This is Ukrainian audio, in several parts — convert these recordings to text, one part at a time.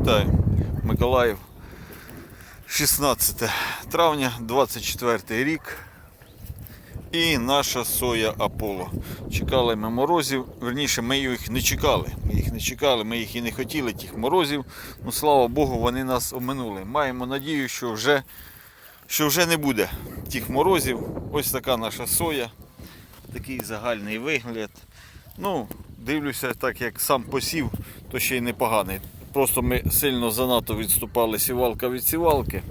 Вітаю, Миколаїв. 16 травня, 24 рік. І наша соя Аполло. Чекали ми морозів. Верніше, ми їх не чекали. Ми їх не чекали, ми їх і не хотіли, тих морозів. Ну, слава Богу, вони нас оминули. Маємо надію, що вже, що вже не буде тих морозів. Ось така наша соя. Такий загальний вигляд. Ну, дивлюся, так як сам посів, то ще й непоганий. Просто ми сильно занадто відступали сівалка від сівалки.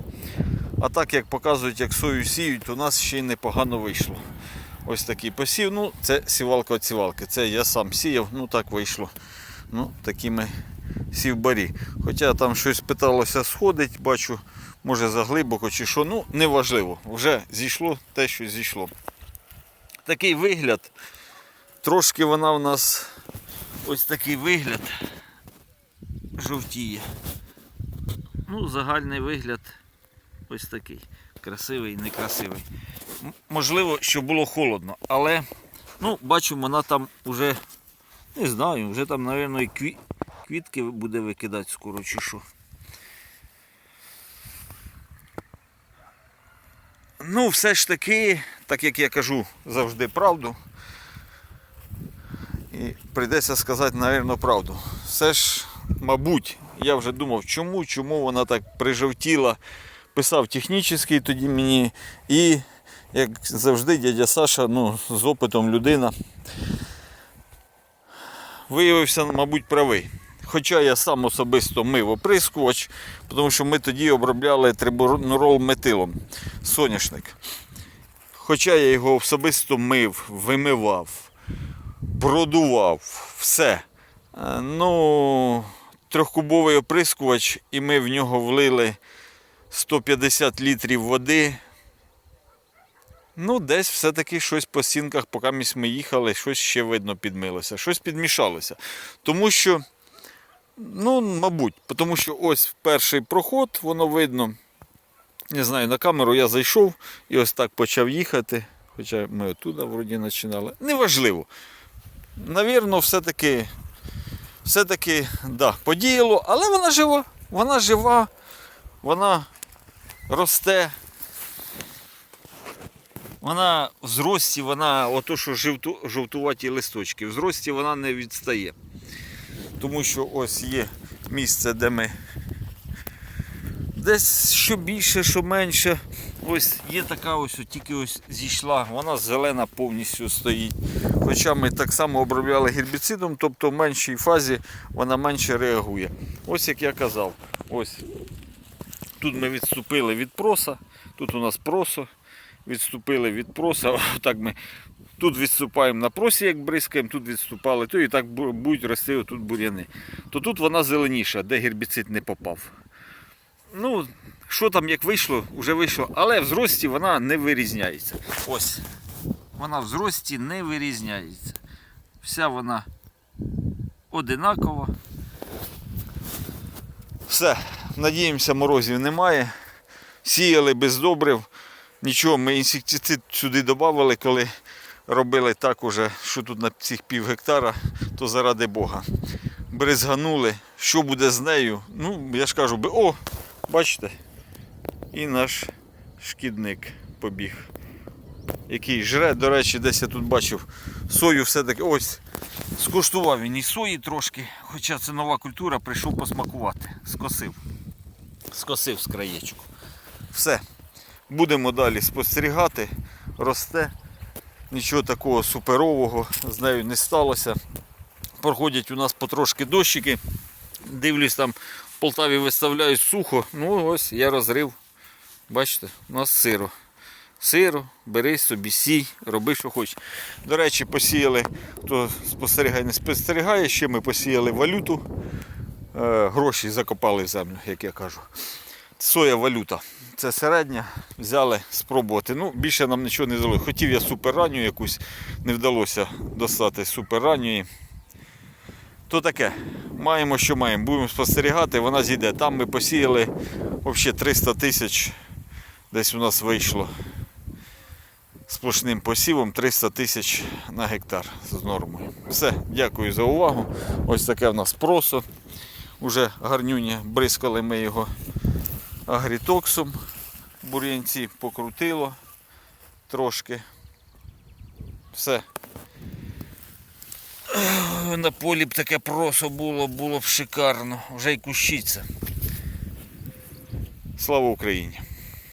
А так як показують, як сою сіють, у нас ще й непогано вийшло. Ось такий посів. Ну, це сівалка від сівалки. Це я сам сіяв, ну так вийшло. Ну, такі сівбарі. Хоча там щось питалося сходить, бачу, може заглибоко чи що. Ну, неважливо. Вже зійшло те, що зійшло. Такий вигляд. Трошки вона в нас ось такий вигляд жовтіє. Ну, загальний вигляд ось такий. Красивий, некрасивий. Можливо, що було холодно, але ну, бачу, вона там вже, не знаю, вже там, мабуть, і кві... квітки буде викидати скоро чи що. Ну, все ж таки, так як я кажу завжди правду, і прийдеться сказати, мабуть, правду. Все ж, мабуть, я вже думав, чому, чому вона так прижовтіла. Писав технічний тоді мені. І, як завжди, дядя Саша, ну, з опитом людина, виявився, мабуть, правий. Хоча я сам особисто мив оприскувач, тому що ми тоді обробляли трибунорол метилом соняшник. Хоча я його особисто мив, вимивав, продував, все. Е, Ну, трьохкубовий оприскувач, і ми в нього влили 150 літрів води. Ну, десь все-таки щось по стінках, поки ми їхали, щось ще видно підмилося, щось підмішалося. Тому що, ну, мабуть, тому що ось перший проход, воно видно. Не знаю, на камеру я зайшов і ось так почав їхати. Хоча ми оттуда вроді починали. Неважливо. Навірно, все-таки, все-таки, да, подіяло, але вона жива. Вона жива, вона росте. Вона в зрості, вона, ото що жовту, жовтуваті листочки, в зрості вона не відстає. Тому що ось є місце, де ми десь що більше, що менше. Ось є така ось, тільки ось зійшла, вона зелена повністю стоїть. Хоча ми так само обробляли гербіцидом, тобто в меншій фазі вона менше реагує. Ось як я казав, ось тут ми відступили від проса, тут у нас просо, відступили від проса. Так ми тут відступаємо на просі, як бризкаємо, тут відступали, то і так будуть рости тут бур'яни. То тут вона зеленіша, де гербіцид не попав. Ну, що там як вийшло, вже вийшло, але в зрості вона не вирізняється. Ось. Вона в зрості не вирізняється. Вся вона одинакова. Все, надіємося, морозів немає. Сіяли без добрив. Нічого, ми інсектицид сюди додавали, коли робили так уже, що тут на цих пів гектара, то заради Бога. Бризганули. Що буде з нею? Ну, я ж кажу, би- о, бачите, і наш шкідник побіг. Який жре, до речі, десь я тут бачив сою все-таки. Ось, скуштував він і сої трошки, хоча це нова культура, прийшов посмакувати. Скосив. Скосив з краєчку. Все. Будемо далі спостерігати. Росте. Нічого такого суперового з нею не сталося. Проходять у нас потрошки дощики. Дивлюсь, там Полтаві виставляють сухо. Ну ось я розрив. Бачите, у нас сиро. Сиро, бери собі, сій, роби, що хочеш. До речі, посіяли, хто спостерігає, не спостерігає, ще ми посіяли валюту. Е, гроші закопали в землю, як я кажу. Соя валюта. Це середня. Взяли спробувати. Ну, більше нам нічого не дало. Хотів я суперранню якусь, не вдалося достати суперранньої. То таке. Маємо, що маємо. Будемо спостерігати, вона зійде. Там ми посіяли взагалі 300 тисяч. Десь у нас вийшло сплошним посівом 300 тисяч на гектар з нормою. Все, дякую за увагу. Ось таке в нас просо. Уже гарнюня бризкали ми його агрітоксом. Бур'янці покрутило трошки. Все. На полі б таке просо було, було б шикарно. Вже й кущиться. Слава Україні!